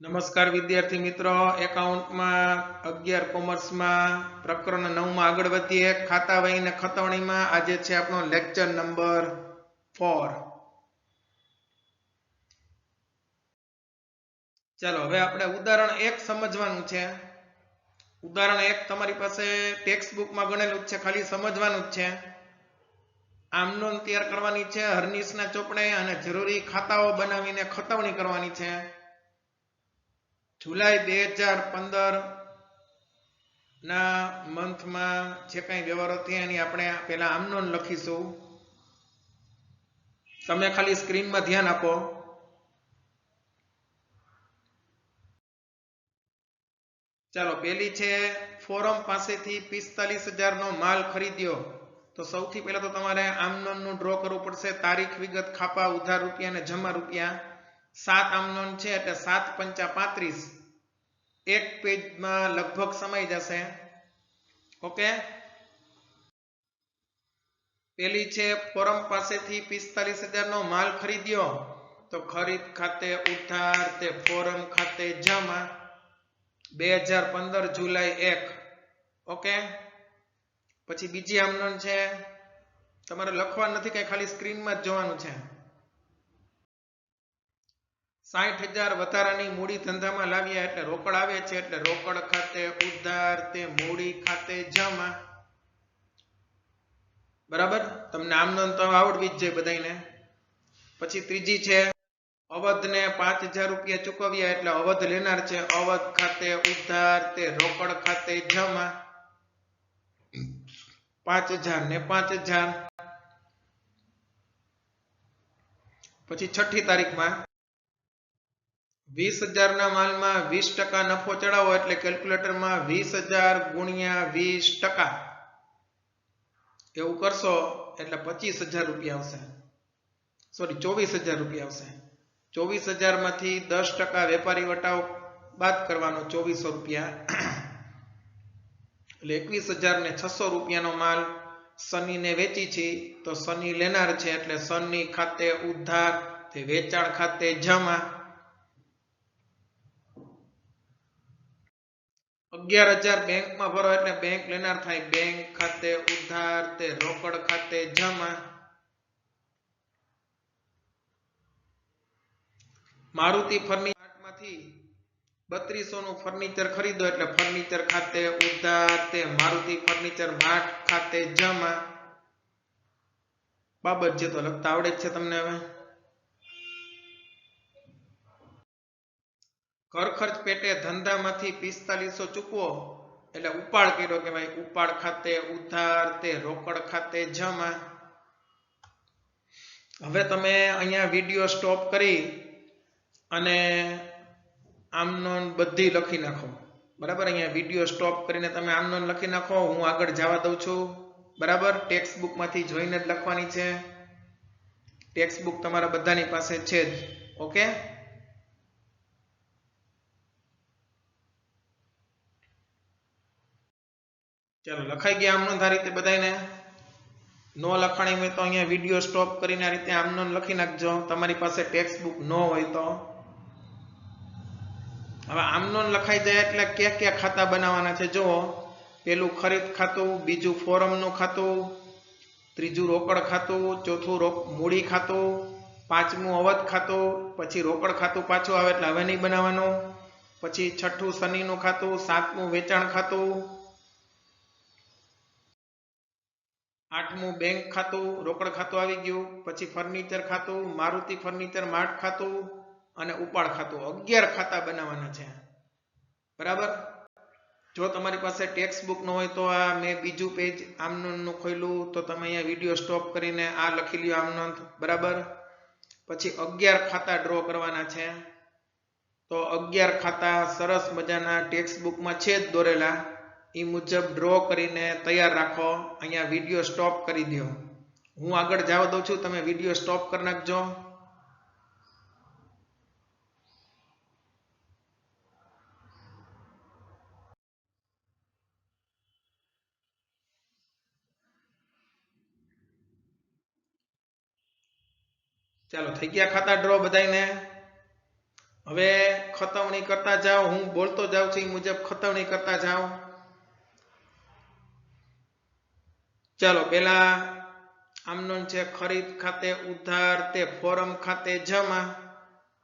નમસ્કાર વિદ્યાર્થી મિત્રો. એકાઉન્ટમાં અગિયાર કોમર્સમાં, પ્રકરણ નવમાં આગળ વધીએ. ખાતા વહી ને ખતવણીમાં આજે છે આપણો લેક્ચર નંબર ફોર ચાલો, હવે આપણે ઉદાહરણ એક સમજવાનું છે. ઉદાહરણ એક તમારી પાસે ટેક્સ્ટ બુકમાં ગણેલું જ છે, ખાલી સમજવાનું જ છે. આમનોન તૈયાર કરવાની છે, હર્નિશના ચોપડે અને જરૂરી ખાતાઓ બનાવીને ખતવણી કરવાની છે. જુલાઈ બે હજાર પંદર ના મંથમાં જે કંઈ વ્યવહારો થયા એની આપણે પેલા આમનોન લખીશું. તમે ખાલી સ્ક્રીનમાં ધ્યાન આપો. ચાલો પેલી છે ફોરમ પાસેથી પિસ્તાલીસ હજારનો માલ ખરીદ્યો. તો સૌથી પહેલા તો તમારે આમનોનનું ડ્રો કરવું પડશે. તારીખ વિગત, ખાપા, ઉધાર રૂપિયા અને જમા રૂપિયા. સાત આમનોન છે એટલે સાત પંચા પાંત્રીસ. એક પેજમાં લગભગ સમય જશે. ઓકે? પેલી છે ફોરમ પાસેથી પિસ્તાલીસ હજારનો માલ ખરીદ્યો. તો ખરીદ ખાતે ઉધાર તે ફોરમ ખાતે જમા. બે હજાર પંદર જુલાઈ એક. ઓકે? પછી બીજી આમનોન છે. તમારે લખવા નથી, કઈ ખાલી સ્ક્રીનમાં જ જોવાનું છે. સાઠ હજાર વધારાની મૂડી ધંધામાં લાવ્યા એટલે રોકડ આવે છે એટલે રોકડ ખાતે ઉધાર તે મૂડી ખાતે જમા. બરાબર? તમને આમ તો આવડવી જ છે બધાને પછી ત્રીજી છે, અવધને પાંચ હજાર રૂપિયા ચૂકવ્યા એટલે અવધ લેનાર છે. અવધ ખાતે ઉધાર તે રોકડ ખાતે જમા. પાંચ હજાર ને પાંચ હજાર. પછી છઠ્ઠી તારીખમાં વીસ હજારના માલમાં વીસ ટકા નફો ચડાવો એટલે કેલ્ક્યુલેટરમાં વીસ હજાર ગુણ્યા વીસ ટકા. એવું કરશો એટલે પચીસ હજાર રૂપિયા આવશે. સોરી ચોવીસ હજાર રૂપિયા આવશે. ચોવીસ હજારમાંથી દસ ટકા વેપારી વટાવ બાદ કરવાનો ચોવીસો રૂપિયા. એટલે એકવીસ હજાર ને છસો રૂપિયાનો માલ સનીને વેચી છે, તો સની લેનાર છે એટલે સની ખાતે ઉધાર વેચાણ ખાતે જમા. અગિયાર હજાર બેંકમાં ભરો એટલે બેંક લેનાર થાય. બેંક ખાતે ઉધાર તે રોકડ ખાતે જમા. મારુતિ ફર્નિચરમાંથી બત્રીસો નું ફર્નિચર ખરીદો એટલે ફર્નિચર ખાતે ઉધાર તે મારુતિ ફર્નિચર માર્ટ ખાતે જમા. બાબત જે તો લખતા આવડે છે તમને હવે. ઘર ખર્ચ પેટે ધંધામાંથી પિસ્તાલીસો ચૂકવો, એટલે ઉપાડ કર્યો કે ભાઈ ઉપાડ ખાતે ઉધાર, તે રોકડ ખાતે જમા. હવે તમે અહીંયા વીડિયો સ્ટોપ કરી અને આમનોન બધી લખી નાખો. બરાબર? અહીંયા વીડિયો સ્ટોપ કરીને તમે આમનોન લખી નાખો. હું આગળ જવા દઉં છું. બરાબર? ટેક્સ્ટ બુકમાંથી જોઈને જ લખવાની છે. ટેક્સ્ટ બુક તમારા બધાની પાસે છે જ. ઓકે? ચાલો લખાઈ ગયા આમનો આ રીતે બધાને નો લખાણી હોય તો અહીંયા વીડિયો સ્ટોપ કરીને આ રીતે આમનો લખી નાખજો. તમારી પાસે ટેક્સ્ટ બુક ન હોય તો. હવે આમનો લખાઈ જાય એટલે ક્યાં ક્યાં ખાતા બનાવવાના છે? જુઓ. પેલું ખરીદ ખાતું, બીજું ફોરમનું ખાતું, ત્રીજું રોકડ ખાતું, ચોથું રોક મૂડી ખાતું, પાંચમું અવધ ખાતું, પછી રોકડ ખાતું પાછું આવે એટલે હવે નહીં બનાવવાનું. પછી છઠ્ઠું શનિનું ખાતું, સાતમું વેચાણ ખાતું આઠમું બેંક ખાતું, રોકડ ખાતું આવી ગયું. પછી ફર્નિચર ખાતું, મારુતિ ફર્નિચર માર્ટ ખાતું અને ઉપાડ ખાતું. અગિયાર ખાતા બનાવવાના છે. બરાબર? જો તમારી પાસે ટેક્સ્ટ બુક ન હોય તો આ મેં બીજું પેજ આમનોંધનું ખોલ્યું. તો તમે અહીંયા વીડિયો સ્ટોપ કરીને આ લખી લ્યો આમનોંધ બરાબર? પછી અગિયાર ખાતા ડ્રો કરવાના છે. તો અગિયાર ખાતા સરસ મજાના ટેક્સ્ટ બુકમાં છે જ દોરેલા. એ મુજબ ડ્રો કરીને તૈયાર રાખો. અહીંયા વીડિયો સ્ટોપ કરી દો હું આગળ જવા દઉં છું. તમે વીડિયો સ્ટોપ કરી નાખજો. ચાલો, થઈ ગયા ખાતા ડ્રો બધાને હવે ખતવણી કરતા જાઓ. હું બોલતો જાઉં છું. એ મુજબ ખતવણી કરતા જાઓ. ચાલો, પેલા આમનો છે, ખરીદ ખાતે ઉધાર તે ફોરમ ખાતે જમા.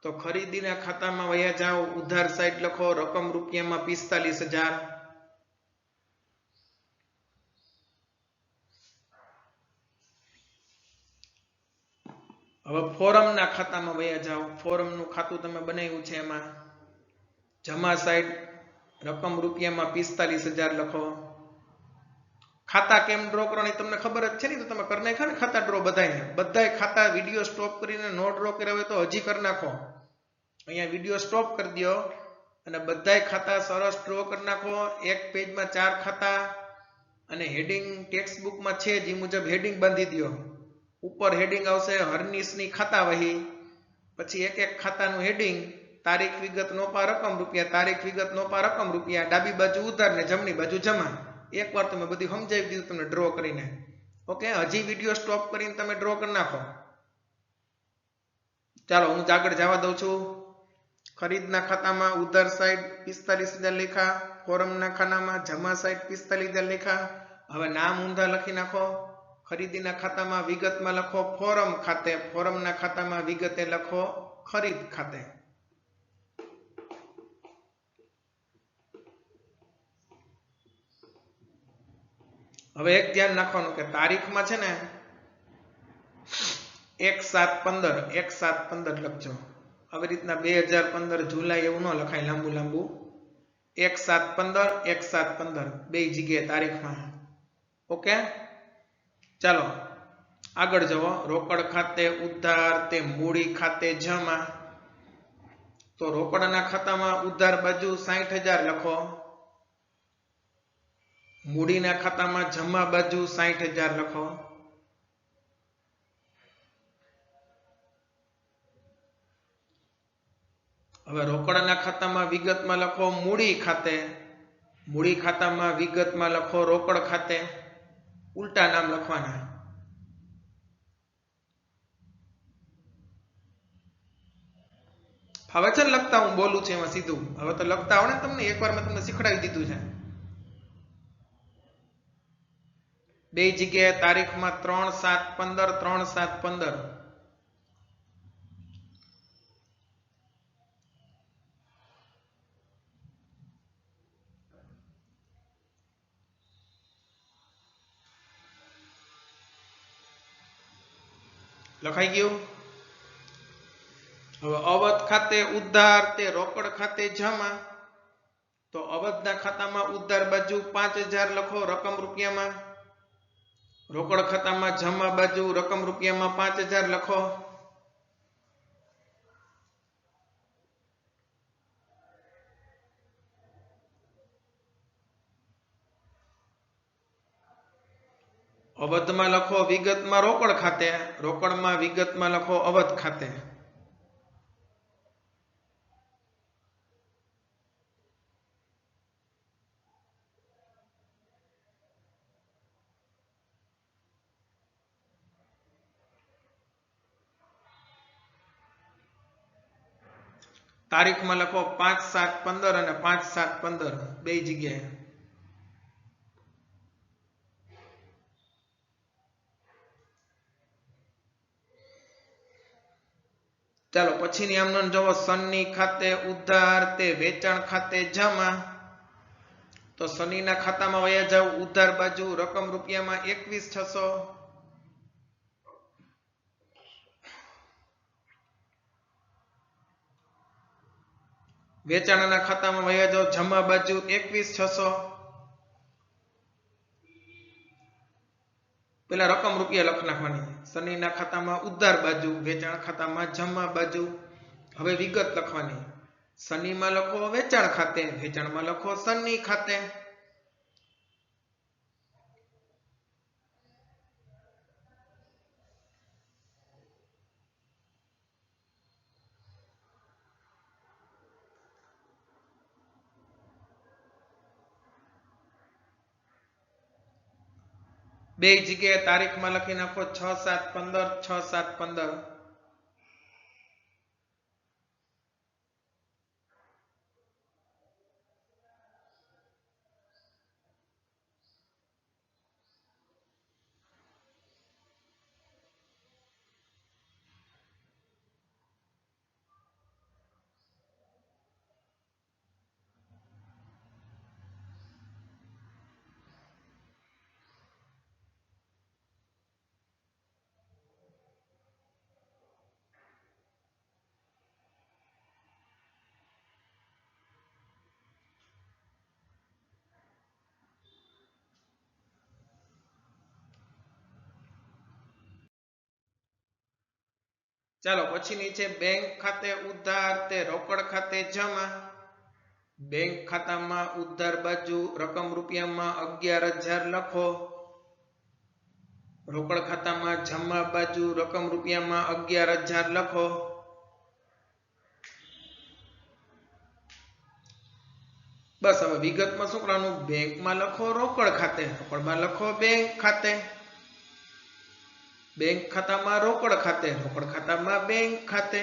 તો ખરીદીના ખાતામાં વયા જાઓ, ઉધાર સાઈડ લખો, રકમ રૂપિયામાં પિસ્તાલીસ હજાર. હવે ફોરમના ખાતામાં વયા જાઓ, ફોરમનું ખાતું તમે બનાવ્યું છે એમાં. જમા સાઈડ રકમ રૂપિયામાં પિસ્તાલીસ હજાર લખો. ખાતા કેમ ડ્રો કરવાની તમને ખબર જ છે ને, તો તમે કરી નાખો ને, ખાતા ડ્રો બધાય બધાય ખાતા વીડિયો સ્ટોપ કરીને નો ડ્રો કર્યા હોય તો હજી કરી નાખો. અહીંયા વીડિયો સ્ટોપ કરી દો અને બધાય ખાતા સરસ ડ્રો કરી નાખો. એક પેજમાં ચાર ખાતા અને હેડિંગ ટેક્સ્ટ બુકમાં છે જે મુજબ હેડિંગ બાંધી દો ઉપર હેડિંગ આવશે હરનીશની ખાતા વહી. પછી એક એક ખાતાનું હેડિંગ તારીખ વિગત નોપા રકમ રૂપિયા, તારીખ વિગત નોપા રકમ રૂપિયા, ડાબી બાજુ ઉધાર ને જમણી બાજુ જમા. એકવાર તમે બધી સમજાવી દીધું, તમને ડ્રો કરીને. ઓકે હજી વીડિયો સ્ટોપ કરીને તમે ડ્રો કરી નાખો. ચાલો, હું આગળ જવા દઉં છું. ખરીદના ખાતામાં ઉધાર સાઈડ પિસ્તાલીસ હજાર લેખા, ફોરમના ખાનામાં જમા સાઈડ પિસ્તાલીસ હજાર લેખા. હવે નામ ઊંધા લખી નાખો. ખરીદીના ખાતામાં વિગતમાં લખો ફોરમ ખાતે, ફોરમના ખાતામાં વિગતે લખો ખરીદ ખાતે. હવે એક ધ્યાન નાખવાનું કે તારીખમાં છે ને, એક સાત પંદર, એક સાત પંદર લખજો. આવી રીતના બે હજાર પંદર જુલાઈ એવું ન લખાય, લાંબુ લાંબુ. એક સાત પંદર, એક સાત પંદર, બે જગ્યાએ તારીખમાં. ઓકે? ચાલો, આગળ જવો. રોકડ ખાતે ઉધાર તે મૂડી ખાતે જમા. તો રોકડના ખાતામાં ઉધાર બાજુ સાઠ હજાર લખો. મૂડીના ખાતામાં જમા બાજુ સાહીઠ હજાર લખો. હવે રોકડના ખાતામાં વિગતમાં લખો મૂડી ખાતે. મૂડી ખાતામાં વિગતમાં લખો રોકડ ખાતે. ઉલટા નામ લખવાના હવે છે ને લખતા હું બોલું છું એમાં સીધું. હવે તો લખતા આવડે તમને? એકવાર મેં તમને શીખડાવી દીધું છે. બે જગ્યાએ તારીખમાં ત્રણ સાત પંદર, ત્રણ સાત પંદર. લખાઈ ગયું? હવે અવધ ખાતે ઉધાર તે રોકડ ખાતે જમા. તો અવધના ખાતામાં ઉધાર બાજુ પાંચ હજાર લખો રકમ રૂપિયામાં. રોકડ ખાતામાં જમા બાજુ રકમ રૂપિયામાં પાંચ હજાર લખો. અવધમાં લખો વિગતમાં રોકડ ખાતે. રોકડમાં વિગતમાં લખો અવધ ખાતે. તારીખમાં લખો પાંચ સાત પંદર અને પાંચ સાત પંદર. બે જગ્યાએ. ચાલો, પછીની આમનો જવો સનની ખાતે ઉધાર તે વેચાણ ખાતે જમા. તો શનિના ખાતામાં વયા જાવ ઉધાર બાજુ રકમ રૂપિયામાં એકવીસ છસો. વેચાણના ખાતામાં જાવ જમા બાજુ એકવીસ, છસો. પેલા રકમ રૂપિયા લખ નાખવાની. શનિના ખાતામાં ઉધાર બાજુ, વેચાણ ખાતામાં જમા બાજુ. હવે વિગત લખવાની. શનિમાં લખો વેચાણ ખાતે, વેચાણમાં લખો શનિ ખાતે. બે જગ્યાએ તારીખમાં લખી નાખો છ સાત પંદર છ સાત પંદર. ચાલો, પછીની છે બેંક ખાતે ઉધાર તે રોકડ ખાતે જમા. બેંક ખાતામાં ઉધાર બાજુ રકમ રૂપિયામાં અગિયાર હજાર લખો. રોકડ ખાતામાં જમા બાજુ રકમ રૂપિયામાં અગિયાર હજાર લખો. બસ, હવે વિગતમાં શું કરવાનું બેંકમાં લખો રોકડ ખાતે, રોકડમાં લખો બેંક ખાતે. બેંક ખાતામાં રોકડ ખાતે, રોકડ ખાતામાં બેંક ખાતે.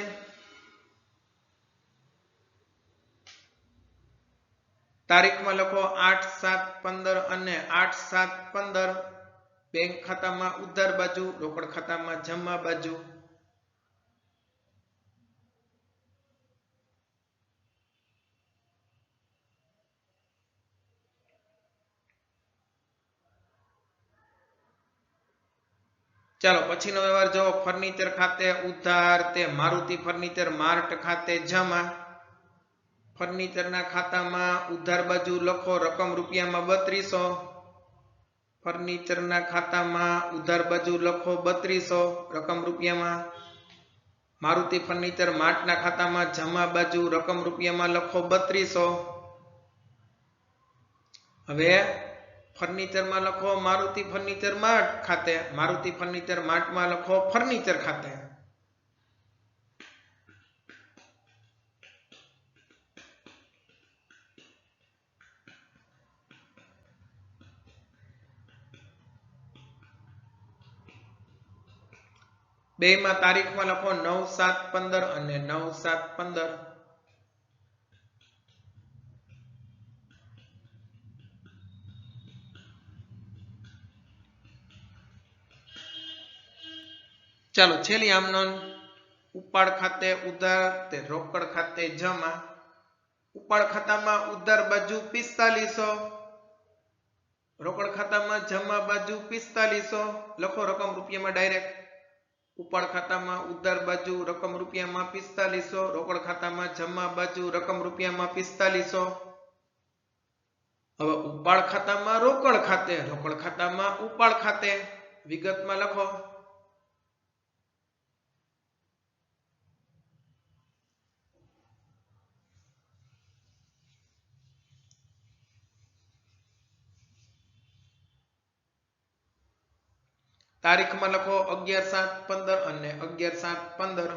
તારીખમાં લખો આઠ સાત પંદર અને આઠ સાત પંદર. બેંક ખાતામાં ઉધાર બાજુ, રોકડ ખાતામાં જમા બાજુ. ચાલો, પછીનો વ્યવહાર જો ફર્નિચર ખાતે ઉધાર, તે મારુતિ ફર્નિચર, માર્ટ ખાતે જમા. ફર્નિચરના ખાતામાં ઉધાર બાજુ લખો, રકમ રૂપિયામાં બત્રીસો. ફર્નિચરના ખાતામાં ઉધાર બાજુ લખો, બત્રીસો રકમ રૂપિયામાં. મારુતિ ફર્નિચર, માર્ટના ખાતામાં જમા બાજુ રકમ રૂપિયામાં લખો, બત્રીસો. હવે ફર્નિચરમાં લખો, મારુતિ ફર્નિચર માર્ટ ખાતે, મારુતિ ફર્નિચર માર્ટમાં લખો, ફર્નિચર ખાતે. બે માં તારીખમાં લખો નવ સાત પંદર અને નવ સાત પંદર. ચાલો, છેલ્લી આમ નોંધ ઉપાડ ખાતે ઉધાર તે રોકડ ખાતે જમા. ઉપાડ ખાતામાં ઉધાર બાજુ પિસ્તાલીસો. રોકડ ખાતામાં જમા બાજુ પિસ્તાલીસો. લખો રકમ રૂપિયામાં ડાયરેક્ટ ઉપાડ ખાતામાં ઉધાર બાજુ રકમ રૂપિયામાં પિસ્તાલીસો. રોકડ ખાતામાં જમા બાજુ રકમ રૂપિયામાં પિસ્તાલીસો. હવે ઉપાડ ખાતામાં રોકડ ખાતે, રોકડ ખાતામાં ઉપાડ ખાતે વિગતમાં લખો. તારીખમાં લખો અગિયાર સાત પંદર અને અગિયાર સાત પંદર.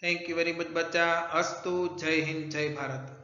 થેન્ક યુ વેરી મચ બચ્ચા. અસ્તુ. જય હિન્દ જય ભારત.